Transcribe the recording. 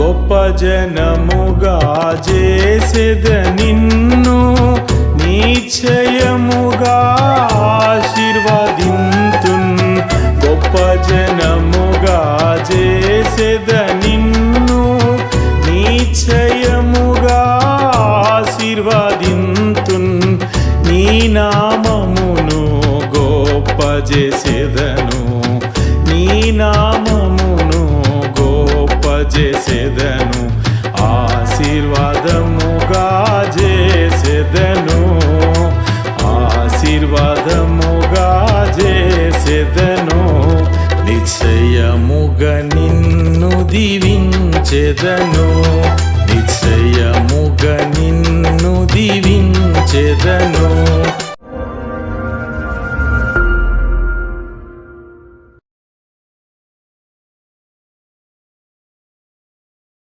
గొప్ప జనముగా చేసేద నిన్ను నిశ్చయముగా ఆశీర్వదింతున్. గొప్ప జనముగా చేసేద నిన్ను నిశ్చయముగా ఆశీర్వదింతున్. నీ నామమును గొప్ప చేసేదను. నీ నా చేసేదను. ఆశీర్వాదముగా చేసేదను ఆశీర్వాదముగా చేసేదను. నిశ్చయముగా నిన్ను దీవించెదను. నిశ్చయముగా నిన్ను దీవించెదను.